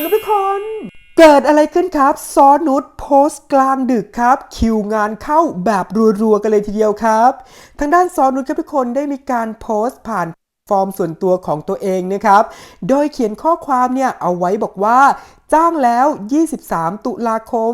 งครับทุกคน เกิดอะไรขึ้นครับ ซอนุชโพสต์กลางดึกครับ คิวงานเข้าแบบรัวๆกันเลยทีเดียวครับ ทางด้านซอนุชครับทุกคนได้มีการโพสต์ผ่านฟอร์มส่วนตัวของตัวเองนะครับ โดยเขียนข้อความเนี่ยเอาไว้บอกว่า จ้างแล้ว 23 ตุลาคม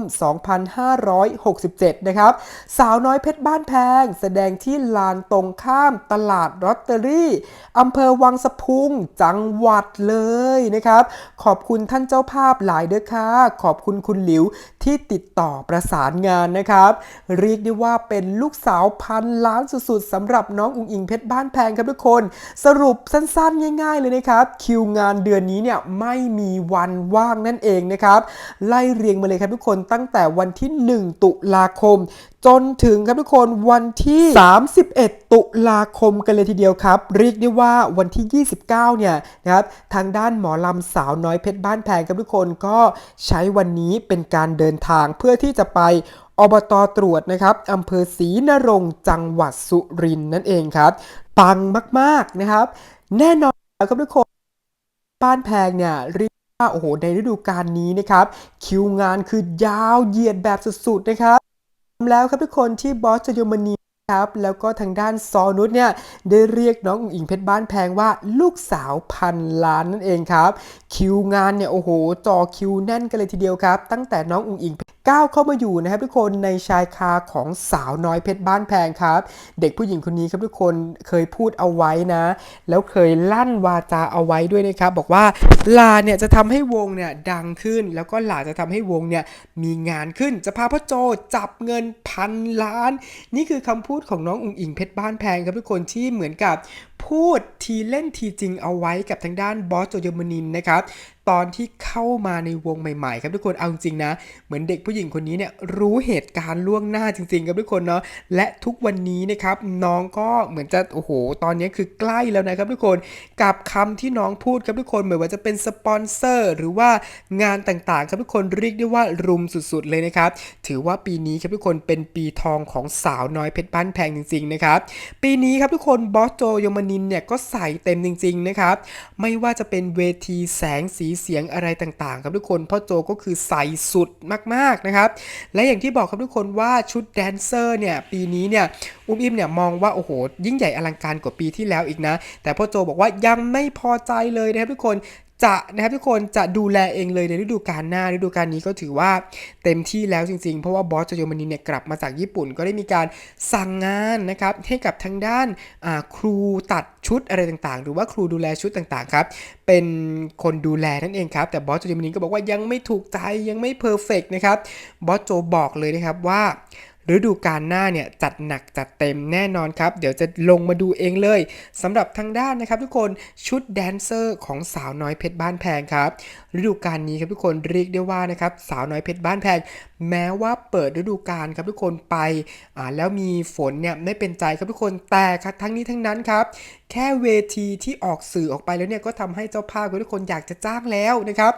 2567 นะครับ สาวน้อยเพชรบ้านแพง แสดงที่ลานตรงข้ามตลาดลอตเตอรี่อำเภอวังสะพุง จังหวัดเลยนะครับ ขอบคุณท่านเจ้าภาพหลายเด้อค่ะ ขอบคุณคุณหลิวที่ติดต่อประสานงานนะครับ เรียกได้ว่าเป็นลูกสาวพันล้านสุดๆสำหรับน้องอุงอิงเพชรบ้านแพงครับทุกคน สรุปสั้นๆ ง่าย ๆ เลยนะครับ คิวงานเดือนนี้เนี่ยไม่มีวันว่างนั่นเองนะครับ ไล่เรียงมาเลยครับทุกคนตั้งแต่วันที่ 1 ตุลาคม จนถึงครับทุกคนวันที่ 31 ตุลาคมกันเลยทีเดียวครับ เรียกได้ว่าวันที่ 29 เนี่ยนะครับทางด้านหมอลำสาวน้อยเพชรบ้านแพงครับทุกคนก็ใช้วันนี้เป็นการเดินทางเพื่อที่จะไปอบตตรวจนะครับอำเภอศรีนรงจังหวัดสุรินทร์นั่นเองครับ ปังมาก ๆ นะครับ แน่นอนครับทุกคน บ้านแพงเนี่ย โอ้โหในฤดูกาลนี้นะครับคิวงานคือยาวเหยียดแบบสุดๆนะครับแล้วครับทุกคนที่บอสจยมนีครับแล้วก็ทางด้านซอนุชเนี่ยได้เรียกน้องอุ๋งอิงเพชรบ้านแพงว่าลูกสาวพันล้านนั่นเองครับ คิวงานเนี่ยโอ้โหจอคิวแน่นกันเลยทีเดียวครับ ตั้งแต่น้องอุ๋งอิง ก้าวเข้ามาอยู่นะครับทุกคนในชายคาของสาวน้อยเพชรบ้านแพงครับ เด็กผู้หญิงคนนี้ครับทุกคนเคยพูดเอาไว้นะ แล้วเคยลั่นวาจาเอาไว้ด้วยนะครับ บอกว่าลาเนี่ยจะทำให้วงเนี่ยดังขึ้น แล้วก็หลาจะทำให้วงเนี่ยมีงานขึ้นจะพาพ่อโจจับเงินพันล้าน นี่คือคำพูดของน้องอุ๋งอิงเพชรบ้านแพงครับทุกคนที่เหมือนกับพูดทีเล่นทีจริงเอาไว้กับทางด้านบอสโจยมนินนะครับตอนที่เข้ามาในวงใหม่ๆ ครับทุกคนเอาจริงนะ เหมือนเด็กผู้หญิงคนนี้เนี่ยรู้เหตุการณ์ล่วงหน้าจริง ๆ ครับทุกคนเนาะและทุกวันนี้นะครับน้องก็เหมือนจะโอ้โห ตอนนี้คือใกล้แล้วนะครับทุกคนกับคำที่น้องพูดครับทุกคนไม่ว่าจะเป็นสปอนเซอร์หรือว่างานต่างๆ ครับทุกคนเรียกได้ว่ารุมสุดๆเลยนะครับถือว่าปีนี้ครับทุกคนเป็นปีทองของสาวน้อยเพชรบ้านแพงจริงๆนะครับปีนี้ครับทุกคนบอสโจยมนินเนี่ยก็ใส่เต็มจริงๆนะครับ ไม่ว่าจะเป็นเวทีแสงสีเสียงอะไรต่างๆ ครับทุกคนพ่อโจก็คือใส่สุดมากๆนะครับ และอย่างที่บอกครับทุกคนว่าชุดแดนเซอร์เนี่ยปีนี้เนี่ยอุ้มอิมเนี่ยมองว่าโอ้โหยิ่งใหญ่อลังการกว่าปีที่แล้วอีกนะ แต่พ่อโจบอกว่ายังไม่พอใจเลยนะครับทุกคน จะนะครับทุกคนจะดูแลเองเลยในฤดูกาลหน้าฤดูกาลนี้ก็ถือว่าเต็มที่แล้วจริงๆ เพราะว่าบอสโจโยมานิเนี่ยกลับมาจากญี่ปุ่น ก็ได้มีการสั่งงานนะครับให้กับทางด้านครูตัดชุดอะไรต่างๆ หรือว่าครูดูแลชุดต่างๆครับเป็นคนดูแลนั่นเองครับแต่บอสโจโยมานิก็บอกว่ายังไม่ถูกใจยังไม่เพอร์เฟกนะครับบอสโจบอกเลยนะครับว่า ฤดูกาลหน้าเนี่ยจัดหนักจัดเต็มแน่นอนครับ เดี๋ยวจะลงมาดูเองเลยสำหรับทางด้านนะครับทุกคนชุดแดนเซอร์ของสาวน้อยเพชรบ้านแพงครับฤดูกาลนี้ครับทุกคนเรียกได้ว่านะครับสาวน้อยเพชรบ้านแพงแม้ว่าเปิดฤดูกาลครับทุกคนไปอ่าแล้วมีฝนเนี่ยไม่เป็นใจครับทุกคนแต่ครับทั้งนี้ทั้งนั้นครับ แค่เวทีที่ออกสื่อออกไปแล้วเนี่ยก็ทำให้เจ้าภาพทุกคนอยากจะจ้างแล้วนะครับ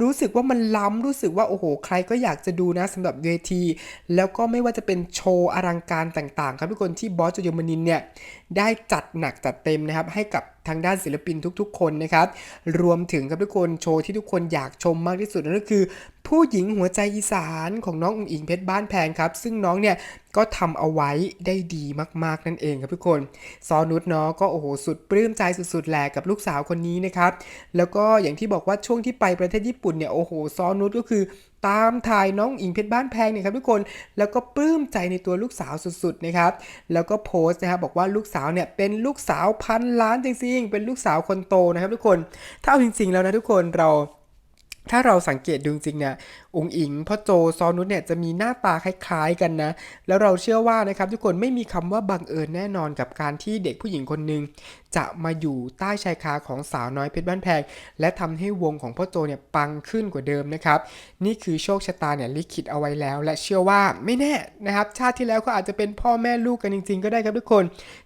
รู้สึกว่ามันล้ำรู้สึกว่าโอ้โห ใครก็อยากจะดูนะสำหรับเวที แล้วก็ไม่ว่าจะเป็นโชว์อลังการต่างๆ ครับทุกคนที่บอสโจยมนินเนี่ย ได้จัดหนักจัดเต็มนะครับให้กับทางด้านศิลปินทุกๆ คนนะครับ รวมถึงครับทุกคนโชว์ที่ทุกคนอยากชมมากที่สุดนั่นก็คือ ผู้หญิงหัวใจอีสานของน้องอุ๋งอิงเพชรบ้านแพงครับ ซึ่งน้องเนี่ยก็ทำเอาไว้ได้ดีมากๆนั่นเองครับทุกคนซอนุชเนาะก็โอ้โหสุดปลื้มใจสุดๆแหละกับลูกสาวคนนี้นะครับ แล้วก็อย่างที่บอกว่าช่วงที่ไปประเทศญี่ปุ่นเนี่ยโอ้โหซอนุชก็คือตามถ่ายน้องอิงเพชรบ้านแพงเนี่ยครับทุกคนแล้วก็ปลื้มใจในตัวลูกสาวสุดๆนะครับแล้วก็โพสต์นะครับบอกว่าลูกสาวเนี่ยเป็นลูกสาวพันล้านจริงๆ เป็นลูกสาวคนโตนะครับทุกคน ถ้าเอาจริง ๆ แล้วนะทุกคนเรา ถ้าเราสังเกตดูจริงเนี่ยองค์อิงพ่อโจซอนุชเนี่ยจะมีหน้าตาคล้ายๆกันนะ แล้วเราเชื่อว่านะครับทุกคนไม่มีคำว่าบังเอิญแน่นอนกับการที่เด็กผู้หญิงคนหนึ่งจะมาอยู่ใต้ชายคาของสาวน้อยเพชรบ้านแพง และทำให้วงของพ่อโจเนี่ยปังขึ้นกว่าเดิมนะครับ นี่คือโชคชะตาเนี่ยลิขิตเอาไว้แล้ว และเชื่อว่าไม่แน่นะครับ ชาติที่แล้วก็อาจจะเป็นพ่อแม่ลูกกันจริง ๆ ก็ได้ครับทุกคน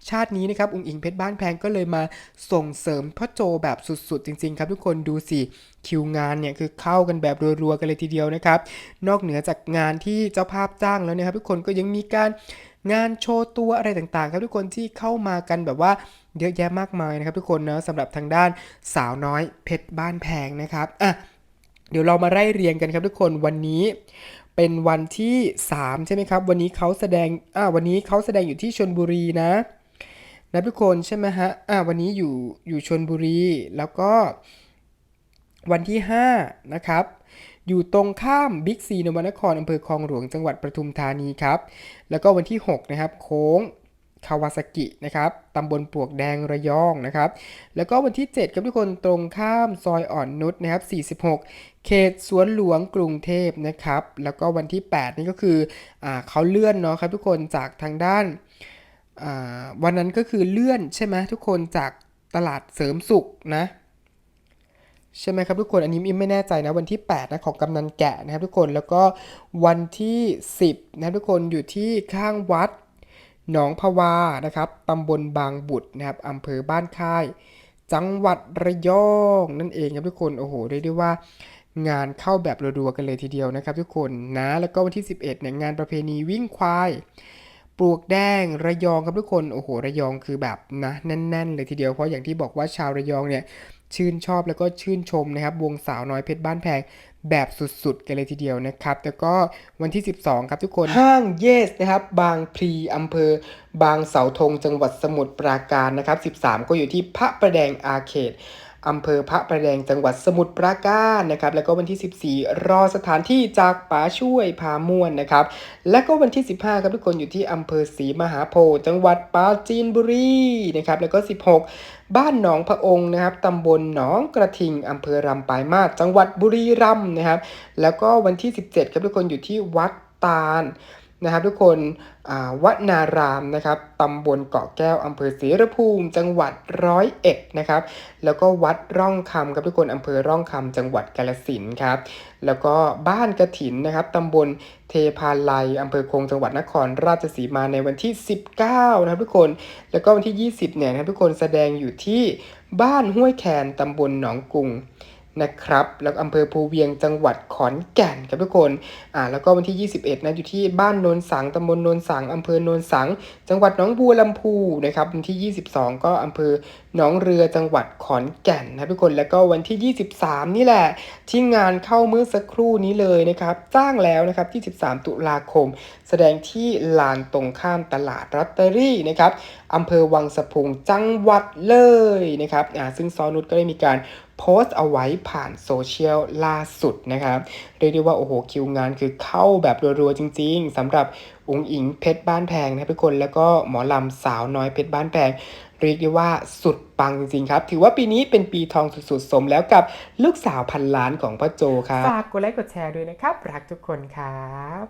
ชาตินี้นะครับองค์อิงเพชรบ้านแพงก็เลยมาส่งเสริมพ่อโจแบบสุดๆ จริง ๆ ครับทุกคนดูสิ คิวงานเนี่ยคือเข้ากันแบบรัวๆกันเลยทีเดียวนะครับ นอกเหนือจากงานที่เจ้าภาพจ้างแล้วนะครับทุกคนก็ยังมีการงานโชว์ตัวอะไรต่างๆ ครับทุกคนที่เข้ามากันแบบว่าเยอะแยะมากมายนะครับ ทุกคนเนาะสำหรับทางด้านสาวน้อยเพชรบ้านแพงนะครับอะเดี๋ยวเรามาไล่เรียงกันครับทุกคนวันนี้เป็นวันที่ 3 ใช่ไหมครับ วันนี้เขาแสดงอ่าวันนี้เขาแสดงอยู่ที่ชนบุรีนะนะทุกคนใช่ไหมฮะอ่าวันนี้อยู่อยู่ชนบุรีแล้วก็ วันที่ 5 นะครับ อยู่ตรงข้ามบิ๊กซีนวนครอำเภอคลองหลวงจังหวัดปทุมธานีครับ แล้วก็วันที่ 6 นะครับ โค้งคาวาซากินะครับตำบลปลวกแดงระยองนะครับ แล้วก็วันที่ 7 ครับทุกคนตรงข้ามซอยอ่อนนุชนะครับ 46 เขตสวนหลวงกรุงเทพนะครับ แล้วก็วันที่ 8 นี่ก็คืออเขาเลื่อนเนาะครับทุกคนจากทางด้าน วันนั้นก็คือเลื่อนใช่ไหมทุกคนจากตลาดเสริมสุขนะ ใช่ไหมครับทุกคนอันนี้อิมไม่แน่ใจนะวันที่8นะของกำนันแกะนะครับทุกคนแล้วก็วันที่ 10นะครับทุกคนอยู่ที่ข้างวัดหนองพวานะครับตำบลบางบุตรนะครับอำเภอบ้านค่าย จังหวัดระยองนั่นเองครับทุกคนโอ้โหเรียกได้ว่างานเข้าแบบรัวๆกันเลยทีเดียวนะครับทุกคนนะแล้วก็วันที่ 11เนี่ยงานประเพณีวิ่งควายปลวกแดงระยองครับทุกคนโอ้โหระยองคือแบบนะแน่น ๆ เลยทีเดียวเพราะอย่างที่บอกว่าชาวระยองเนี่ย ชื่นชอบแล้วก็ชื่นชมนะครับ วงสาวน้อยเพชรบ้านแพงแบบสุดๆ กันเลยทีเดียวนะครับ แต่ก็วันที่ 12 ครับทุกคน ห้างเยสนะครับ บางพลีอำเภอ บางเสาธงจังหวัดสมุทรปราการนะครับ 13 ก็อยู่ที่พระประแดงอาเขต อำเภอพระประแดงจังหวัดสมุทรปราการนะครับ แล้วก็วันที่ 14 รอสถานที่จากป๋าช่วยพาม่วนนะครับ และก็วันที่ 15 ครับทุกคนอยู่ที่อำเภอศรีมหาโพธิ์จังหวัดปราจีนบุรีนะครับ แล้วก็ 16 บ้านหนองพระองค์นะครับตำบลหนองกระทิงอำเภอรำปลายมาศจังหวัดบุรีรัมย์นะครับ แล้วก็วันที่ 17 ครับทุกคนอยู่ที่วัดตาล นะครับทุกคนอ่าวนารามนะครับตำบลเกาะแก้วอำเภอศรีรภูมิ จังหวัดร้อยเอ็ดนะครับ แล้วก็วัดร่องคำครับทุกคนอำเภอร่องคำจังหวัดกาฬสินครับ แล้วก็บ้านกระถินนะครับตำบลเทพาลัยอำเภอคงจังหวัดนครราชสีมาในวันที่ 19 นะครับทุกคน แล้วก็วันที่ 20 เนี่ยนะครับทุกคนแสดงอยู่ที่บ้านห้วยแคนตำบลหนองกุง นะครับ แล้วอำเภอภูเวียงจังหวัดขอนแก่นครับทุกคนอ่าแล้วก็วันที่ 21นะอยู่ที่บ้านโนนสังตำบลโนนสังอำเภอโนนสัง จังหวัดหนองบัวลำพูนะครับวันที่ 22 ก็อำเภอหนองเรือจังหวัดขอนแก่นนะทุกคนแล้วก็วันที่ 23 นี่แหละที่งานเข้าเมื่อสักครู่นี้เลยนะครับจ้างแล้วนะครับที่ 13 ตุลาคม แสดงที่ลานตรงข้ามตลาดลอตเตอรี่นะครับอำเภอวังสะพุงจังหวัดเลยนะครับอ่าซึ่งซอนุชก็ได้มีการ โพสต์เอาไว้ผ่านโซเชียลล่าสุดนะครับเรียกได้ว่าโอ้โหคิวงานคือเข้าแบบรัวๆจริง ๆสำหรับอุ๋งอิงเพชรบ้านแพงนะทุกคนแล้วก็หมอลำสาวน้อยเพชรบ้านแพงเรียกได้ว่าสุดปังจริงๆครับ ถือว่าปีนี้เป็นปีทองสุดๆ สมแล้วกับลูกสาวพันล้านของพ่อโจครับ ฝากกดไลค์กดแชร์ด้วยนะครับ รักทุกคนครับ